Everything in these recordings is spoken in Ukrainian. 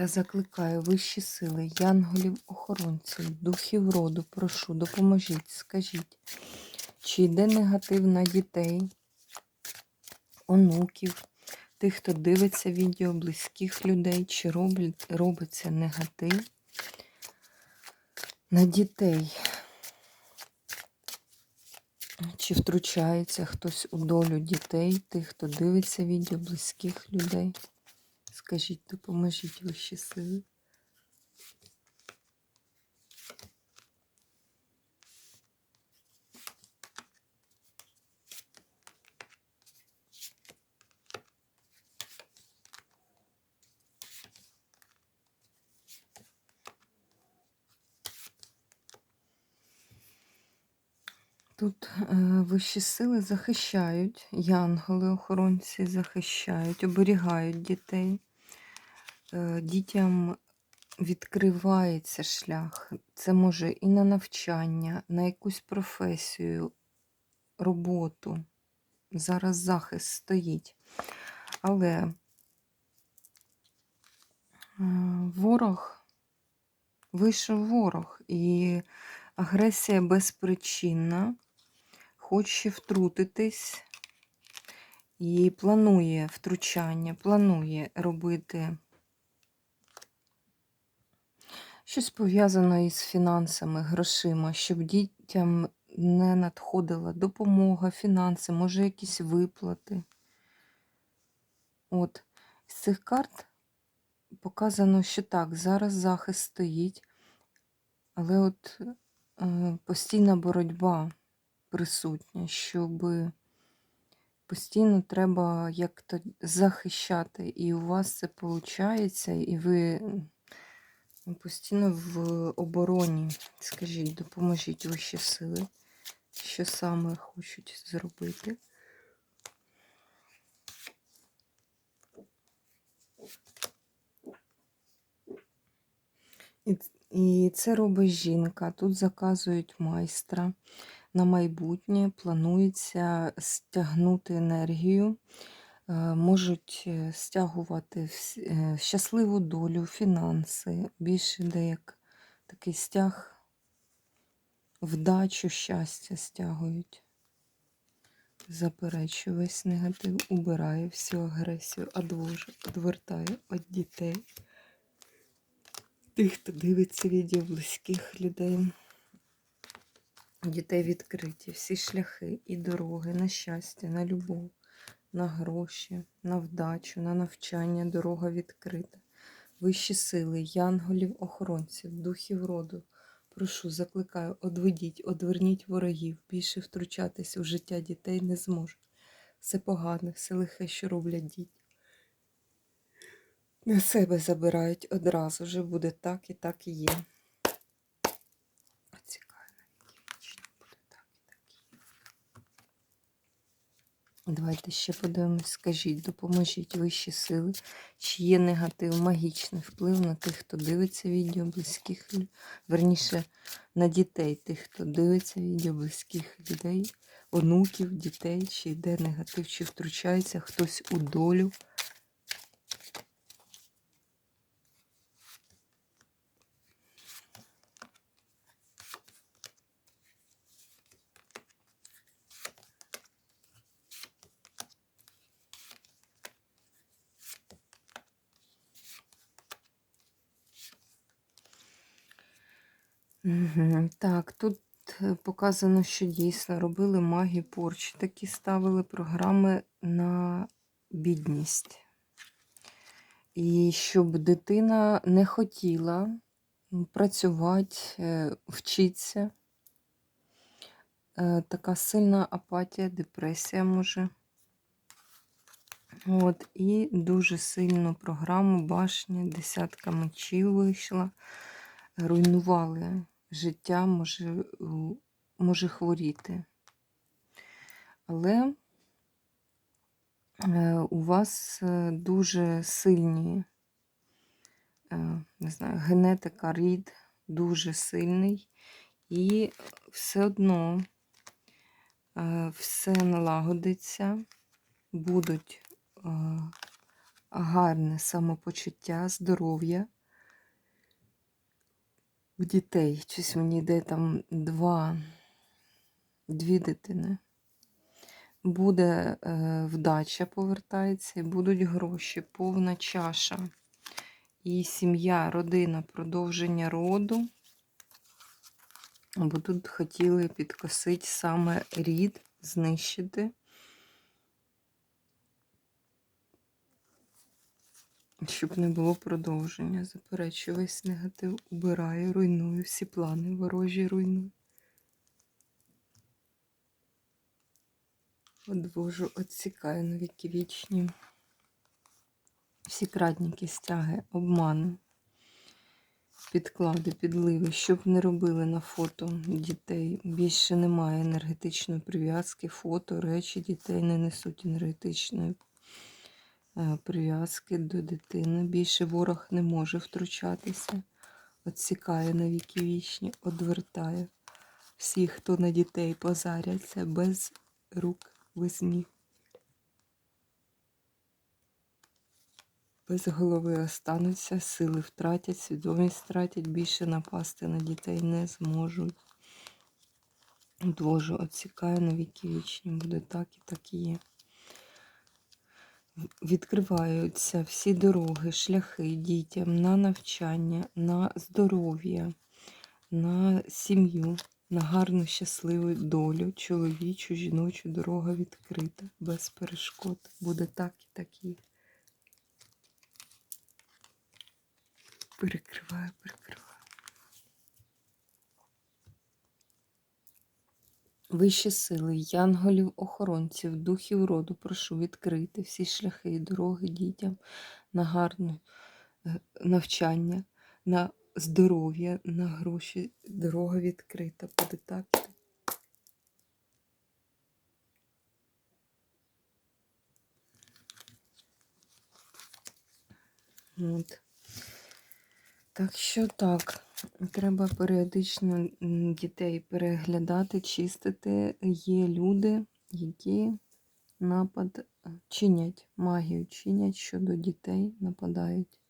Та закликаю вищі сили, янголів, охоронців, духів роду, прошу, допоможіть, скажіть, чи йде негатив на дітей, онуків, тих, хто дивиться відео, близьких людей, чи роблять, робиться негатив на дітей, чи втручається хтось у долю дітей, тих, хто дивиться відео, близьких людей. Скажіть, допоможіть вищі сили. Тут е, вищі сили захищають, янголи-охоронці захищають, оберігають дітей. Е, дітям відкривається шлях. Це може і на навчання, на якусь професію, роботу. Зараз захист стоїть. Але е, ворог вийшов ворог, і агресія безпричинна, хоче втрутитись і планує втручання, планує робити. Щось пов'язано із фінансами, грошима, щоб дітям не надходила допомога, фінанси, може якісь виплати. От, з цих карт показано, що так, зараз захист стоїть, але от е, постійна боротьба присутня, щоб постійно треба як-то захищати, і у вас це виходить, і ви Постійно в обороні. Скажіть, допоможіть вищі сили, що саме хочуть зробити. І це робить жінка. Тут заказують майстра на майбутнє, планується стягнути енергію. Е, можуть е, стягувати е, щасливу долю, фінанси, більше деяк такий стяг, вдачу, щастя стягують. Заперечую весь негатив, убираю всю агресію, одвожу, відвертаю від дітей. Тих, хто дивиться відео близьких людей. Дітей відкриті, всі шляхи і дороги на щастя, на любов на гроші, на вдачу, на навчання, дорога відкрита. Вищі сили, янголів, охоронців, духів роду. Прошу, закликаю, одведіть, одверніть ворогів, більше втручатися в життя дітей не зможуть. Все погане, все лихе, що роблять діти. На себе забирають одразу, вже буде так і так і є. Давайте ще подивимось, скажіть, допоможіть вищі сили, чи є негатив, магічний вплив на тих, хто дивиться відео близьких верніше на дітей, тих, хто дивиться відео близьких людей, онуків, дітей, чи йде негатив, чи втручається хтось у долю Так, тут е, показано, що дійсно робили магію порчі, такі ставили програми на бідність. І щоб дитина не хотіла працювати, е, вчитися. Е, така сильна апатія, депресія може. От, і дуже сильну програму башня, десятка мечів вийшла. Руйнували життя, може, може хворіти. Але е, у вас е, дуже сильні, е, не знаю, генетика рід дуже сильний, і все одно е, все налагодиться, будуть е, гарне самопочуття, здоров'я в дітей. Щось мені йде там два, дві дитини. Буде е, вдача повертається і будуть гроші, повна чаша. І сім'я, родина, продовження роду. Бо тут хотіли підкосити саме рід, знищити. Щоб не було продовження. Заперечую весь негатив, убираю, руйную всі плани, ворожі руйную. Одвожу, отсікаю на віки вічні. Всі крадніки, стяги, обмани, підклади, підливи, щоб не робили на фото дітей. Більше немає енергетичної прив'язки, фото, речі дітей не несуть енергетичної прив'язки до дитини. Більше ворог не може втручатися. Отсікає на віки вічні, одвертає всіх, хто на дітей позаряться без рук, без ніг. Без голови остануться, сили втратять, свідомість втратять, більше напасти на дітей не зможуть. Двожу отсікаю на віки вічні, буде так і так і є. Відкриваються всі дороги, шляхи дітям на навчання, на здоров'я, на сім'ю, на гарну щасливу долю, чоловічу, жіночу дорога відкрита, без перешкод. Буде так і так і. Перекриваю, перекриваю. Вищі сили, янголів, охоронців, духів роду, прошу відкрити всі шляхи і дороги дітям на гарне е, навчання, на здоров'я, на гроші. Дорога відкрита. Буде так. От. Так що так, треба періодично дітей переглядати, чистити. Є люди, які напад е, чинять, магію чинять щодо дітей, нападають.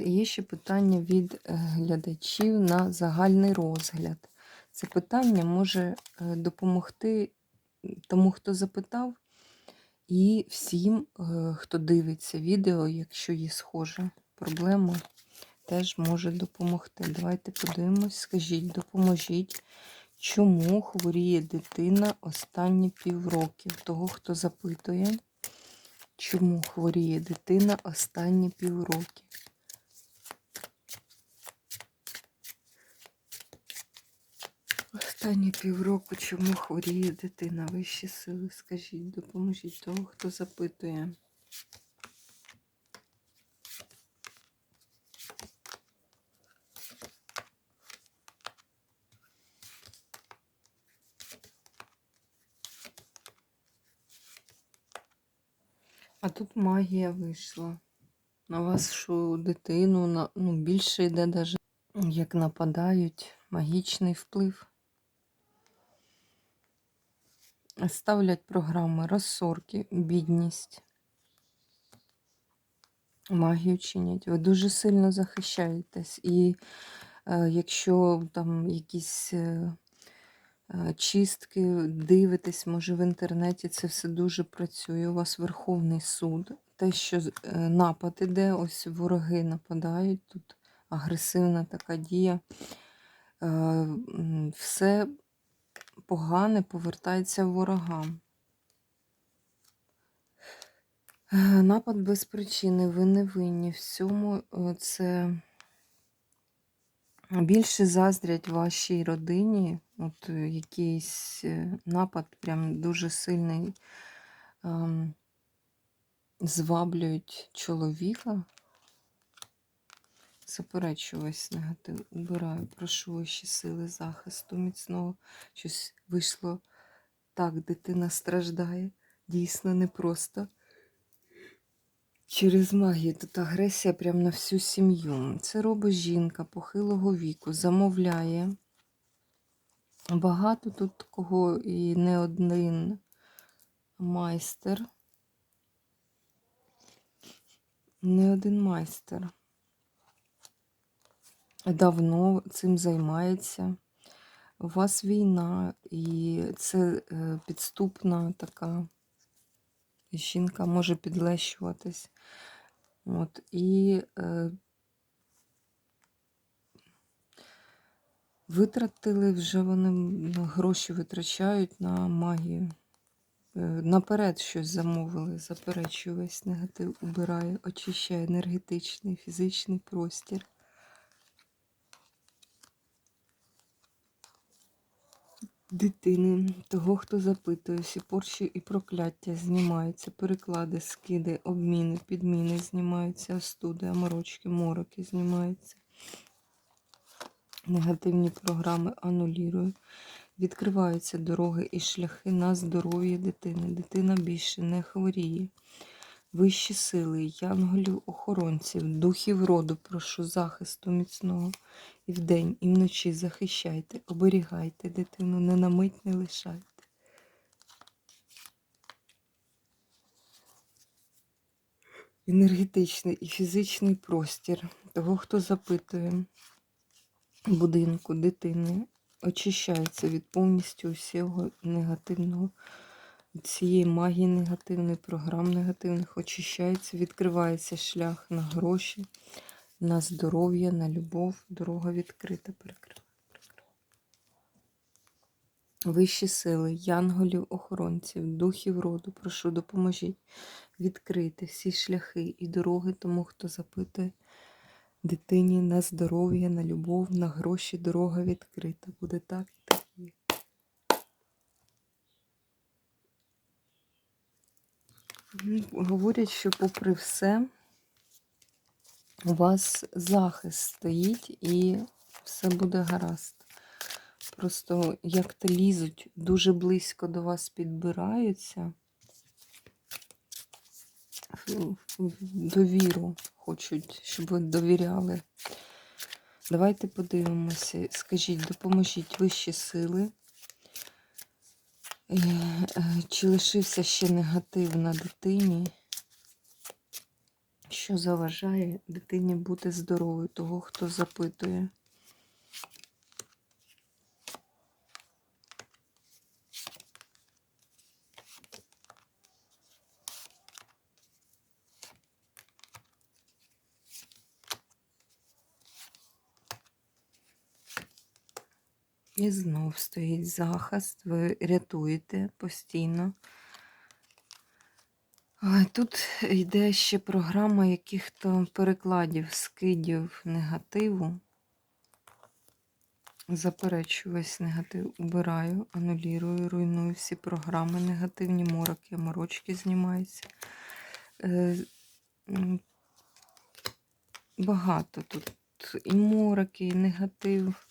Є ще питання від е, глядачів на загальний розгляд. Це питання може е, допомогти тому, хто запитав, і всім, хто дивиться відео, якщо є схожа проблема, теж може допомогти. Давайте подивимось, скажіть, допоможіть, чому хворіє дитина останні півроки? Того, хто запитує, чому хворіє дитина останні півроки? Останні півроку чому хворіє дитина? Вищі сили, скажіть, допоможіть того, хто запитує. А тут магія вийшла. На що дитину, на, ну, більше йде навіть, як нападають, магічний вплив. Ставлять програми розсорки, бідність. Магію чинять. Ви дуже сильно захищаєтесь. І е, якщо там якісь е, чистки дивитесь, може в інтернеті це все дуже працює. У вас Верховний суд. Те, що е, напад іде, ось вороги нападають, тут агресивна така дія. Е, все погане повертається ворогам. Е, Напад без причини, ви не винні. В цьому е, це більше заздрять вашій родині. От е, якийсь е, напад, прям дуже сильний ем, зваблюють чоловіка. Заперечу весь негатив. Убираю, прошу вищі сили захисту міцного. Щось вийшло так, дитина страждає. Дійсно непросто. Через магію тут агресія прямо на всю сім'ю. Це робить жінка похилого віку, замовляє. Багато тут кого і не один майстер. Не один майстер. Давно цим займається. У вас війна, і це е, підступна така жінка може підлещуватись. От, і е, витратили вже вони гроші витрачають на магію. Е, Наперед щось замовили, заперечую весь негатив, убирає, очищає енергетичний, фізичний простір. Дитини, того, хто запитує, всі порчі і прокляття знімаються, переклади, скиди, обміни, підміни знімаються, остуди, аморочки, мороки знімаються. Негативні програми анулірую. Відкриваються дороги і шляхи на здоров'я дитини. Дитина більше не хворіє. Вищі сили, янголів, охоронців, духів роду, прошу захисту міцного. І вдень, і вночі захищайте, оберігайте дитину, не на мить не лишайте. Енергетичний і фізичний простір того, хто запитує будинку дитини, очищається від повністю усього негативного, цієї магії негативної, програм негативних, очищається, відкривається шлях на гроші, на здоров'я, на любов, дорога відкрита, перекрита. Вищі сили, янголів, охоронців, духів роду, прошу, допоможіть відкрити всі шляхи і дороги тому, хто запитує дитині на здоров'я, на любов, на гроші, дорога відкрита. Буде так так є. М, Говорять, що попри все, у вас захист стоїть і все буде гаразд. Просто як то лізуть, дуже близько до вас підбираються. Довіру хочуть, щоб ви довіряли. Давайте подивимося. Скажіть, допоможіть вищі сили. Е, е, Чи лишився ще негатив на дитині? Що заважає дитині бути здоровою, того, хто запитує? І знов стоїть захист, ви рятуєте постійно. А Тут йде ще програма яких-то перекладів, скидів негативу. Заперечую весь негатив, убираю, анулірую, руйную всі програми негативні, мороки, морочки знімаються. Е, Багато тут і мороки, і негатив.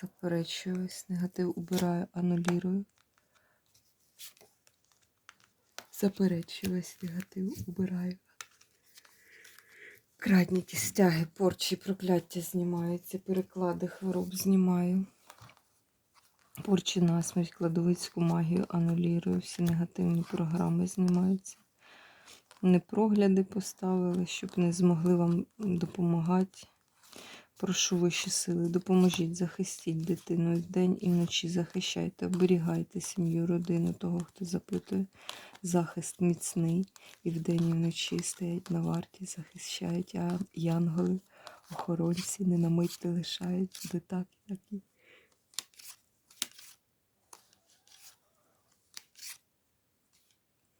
Заперечую весь негатив, убираю, анулірую. Заперечую весь негатив, убираю. Крадніки, стяги, порчі, прокляття знімаються, переклади хвороб знімаю. Порчі насмерть, кладовицьку магію анулірую, всі негативні програми знімаються. Непрогляди поставили, щоб не змогли вам допомагати. Прошу вищі сили, допоможіть, захистіть дитину вдень і вночі захищайте, оберігайте сім'ю, родину того, хто запитує. Захист міцний і вдень і вночі стоять на варті, захищають, а янголи, охоронці не на мить лишають. Буде так і так.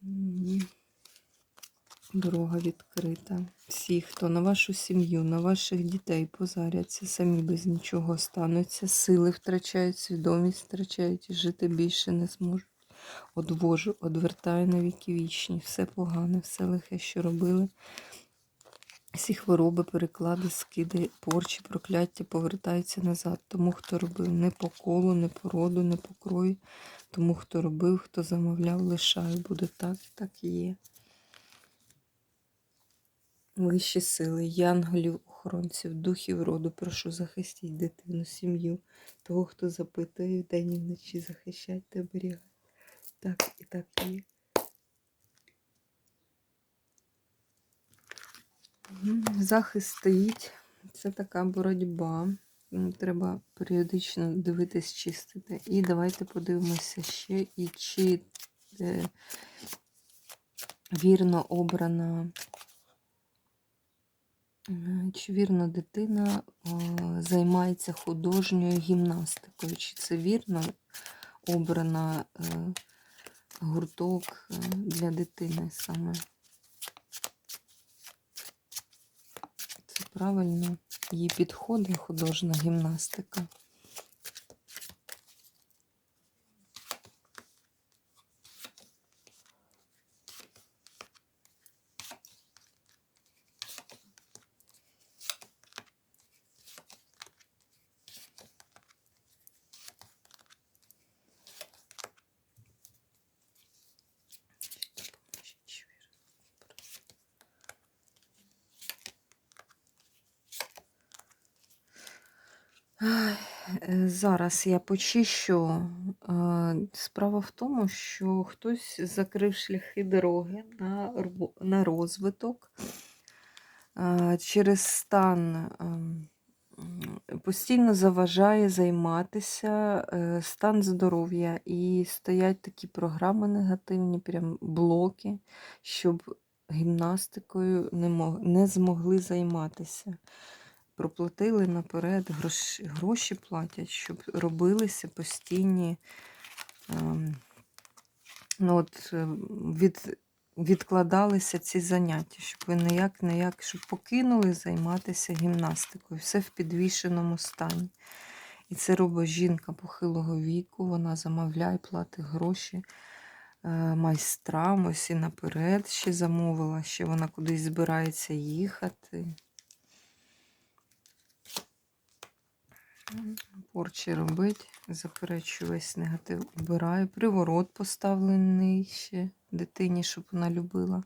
М. Дорога відкрита. Всі, хто на вашу сім'ю, на ваших дітей позаряться, самі без нічого стануться, сили втрачають, свідомість втрачають і жити більше не зможуть. одвожу, одвертаю на віки вічні, все погане, все лихе, що робили. Всі хвороби, переклади, скиди, порчі, прокляття повертаються назад. Тому, хто робив не по колу, не по роду, не по крою. Тому, хто робив, хто замовляв, лишаю. Буде так, так і є. Вищі сили, янголів, охоронців, духів роду, прошу захистіть дитину, сім'ю, того, хто запитує вдень і вночі, захищайте, оберігайте. Так і так є. Захист стоїть. Це така боротьба. Треба періодично дивитись, чистити. І давайте подивимося ще, і чи е, вірно обрана, чи вірно дитина е, займається художньою гімнастикою. Чи це вірно обрана е, гурток е, для дитини саме? Це правильно їй підходить художня гімнастика. Зараз я почищу. Е, Справа в тому, що хтось закрив шляхи дороги на, розвиток е, через стан ем, постійно заважає займатися е, стан здоров'я і стоять такі програми негативні, прям блоки, щоб гімнастикою не змогли займатися проплатили наперед, гроші, гроші платять, щоб робилися постійні ем, ну от, е, від, відкладалися ці заняття, щоб ви ніяк, ніяк, щоб покинули займатися гімнастикою. Все в підвішеному стані. І це робить жінка похилого віку, вона замовляє, платить гроші е, майстрам, ось і наперед ще замовила, ще вона кудись збирається їхати. Порчі робить, заперечую весь негатив, убираю. Приворот поставлений ще дитині, щоб вона любила.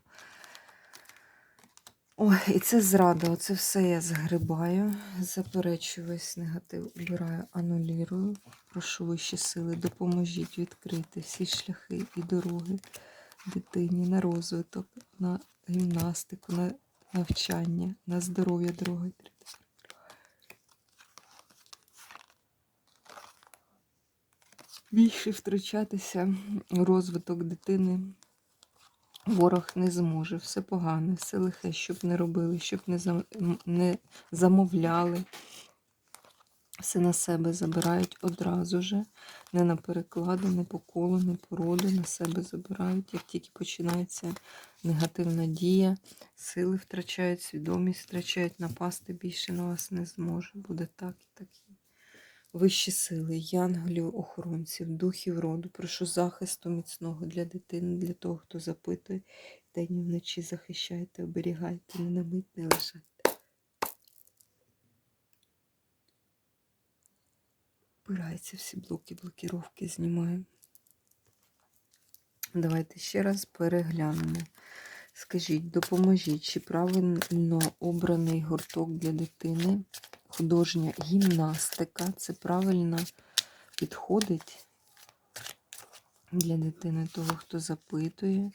Ой, і це зрада. Оце все я згрибаю. Заперечую весь негатив, убираю, анулірую. Прошу вищі сили, допоможіть відкрити всі шляхи і дороги дитині на розвиток, на гімнастику, на навчання, на здоров'я дороги. Більше втручатися у розвиток дитини ворог не зможе. Все погане, все лихе, щоб не робили, щоб не, зам... не замовляли. Все на себе забирають одразу же. Не на переклади, не по колу, не по роду, на себе забирають. Як тільки починається негативна дія, сили втрачають, свідомість втрачають, напасти більше на вас не зможе. Буде так і так. Вищі сили, янголів, охоронців, духів роду, прошу захисту міцного для дитини, для того, хто запитує, день і вночі захищайте, оберігайте, не на мить не лишайте. Вбираються всі блоки, блокіровки знімаємо. Давайте ще раз переглянемо. Скажіть, допоможіть, чи правильно обраний гурток для дитини, художня гімнастика, це правильно підходить для дитини того, хто запитує.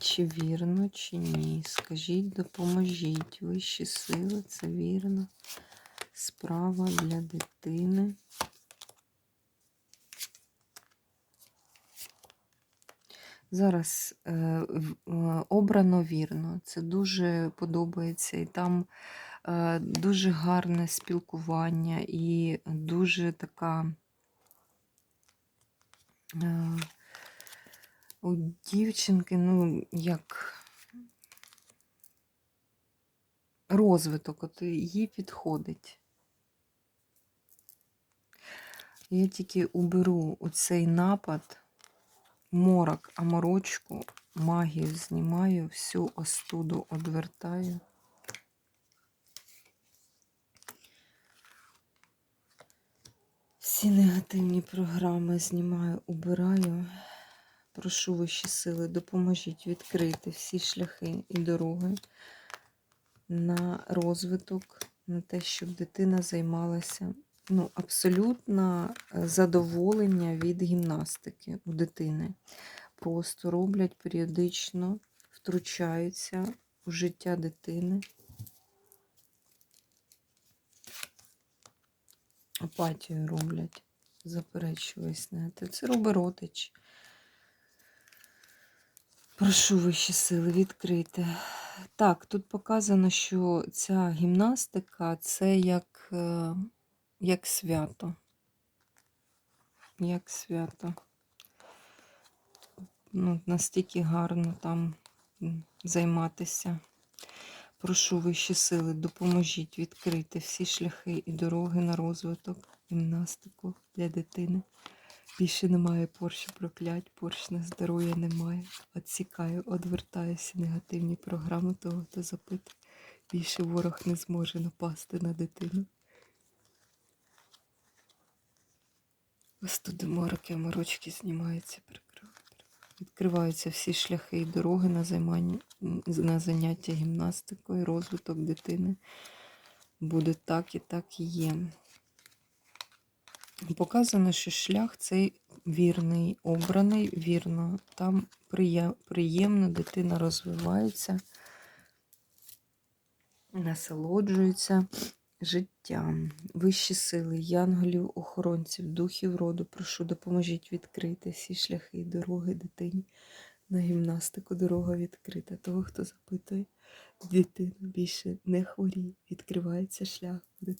Чи вірно, чи ні? Скажіть, допоможіть. Вищі сили, це вірно. Справа для дитини. Зараз е, е, обрано вірно. Це дуже подобається. І там е, дуже гарне спілкування і дуже така. У дівчинки, ну, як розвиток, от їй підходить. Я тільки уберу оцей напад, морок, аморочку, магію знімаю, всю остуду одвертаю. Всі негативні програми знімаю, убираю. Прошу вищі сили, допоможіть відкрити всі шляхи і дороги на розвиток, на те, щоб дитина займалася. Ну, абсолютно е, задоволення від гімнастики у дитини. Просто роблять періодично, втручаються у життя дитини. Апатію роблять, заперечуюсь на. Це робить родич. Прошу вищі сили відкрити. Так, тут показано, що ця гімнастика це як, е, як свято. Як свято. Ну, настільки гарно там займатися. Прошу вищі сили, допоможіть відкрити всі шляхи і дороги на розвиток, гімнастику для дитини. Більше немає порші проклять, порш на здоров'я немає. Отсікаю, одвертаюся негативні програми того, хто запитує. Більше ворог не зможе напасти на дитину. Ось туди мороки, морочки знімаються. Відкриваються всі шляхи і дороги на, займання, на заняття гімнастикою, розвиток дитини. Буде так і так і є. Показано, що шлях цей вірний, обраний, вірно. Там приємно дитина розвивається, насолоджується життям. Вищі сили, янголів, охоронців, духів роду, прошу, допоможіть відкрити всі шляхи і дороги дитині. На гімнастику дорога відкрита. Того, хто запитує, дитина більше не хворіє, відкривається шлях. Буде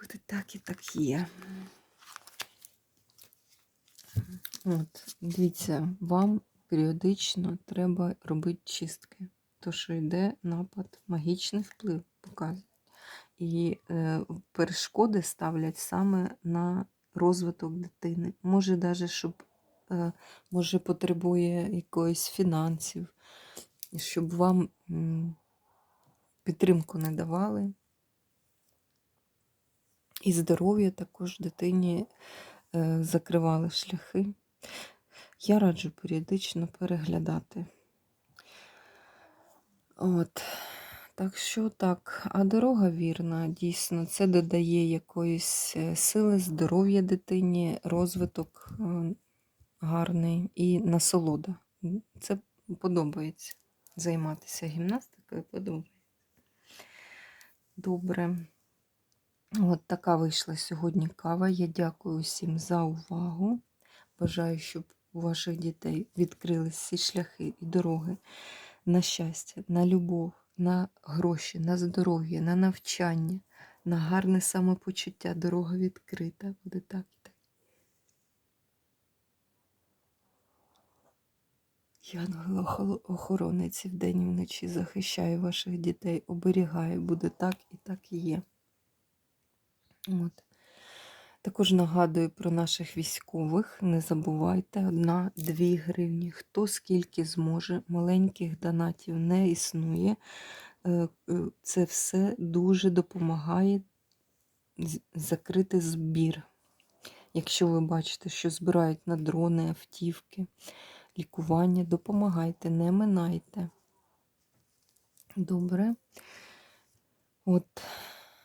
Буде так і так є. От, дивіться, вам періодично треба робити чистки. То, що йде напад, магічний вплив показує. І е, перешкоди ставлять саме на розвиток дитини. Може, навіть, щоб е, може потребує якоїсь фінансів, щоб вам м, підтримку не давали. І здоров'я також дитині е, закривали шляхи. Я раджу періодично переглядати. От. Так що так, а дорога вірна, дійсно, це додає якоїсь е, сили, здоров'я дитині, розвиток е, гарний і насолода. Це подобається. Займатися гімнастикою подобається. Добре. От така вийшла сьогодні кава. Я дякую всім за увагу. Бажаю, щоб у ваших дітей відкрились всі шляхи і дороги на щастя, на любов, на гроші, на здоров'я, на навчання, на гарне самопочуття. Дорога відкрита. Буде так і так. Янгел-охоронець вдень і вночі захищає ваших дітей, оберігає, буде так і так і є. От. Також нагадую про наших військових. Не забувайте, одна-дві гривні. Хто скільки зможе, маленьких донатів не існує. Е, е, Це все дуже допомагає закрити збір. Якщо ви бачите, що збирають на дрони, автівки, лікування, допомагайте, не минайте. Добре. От,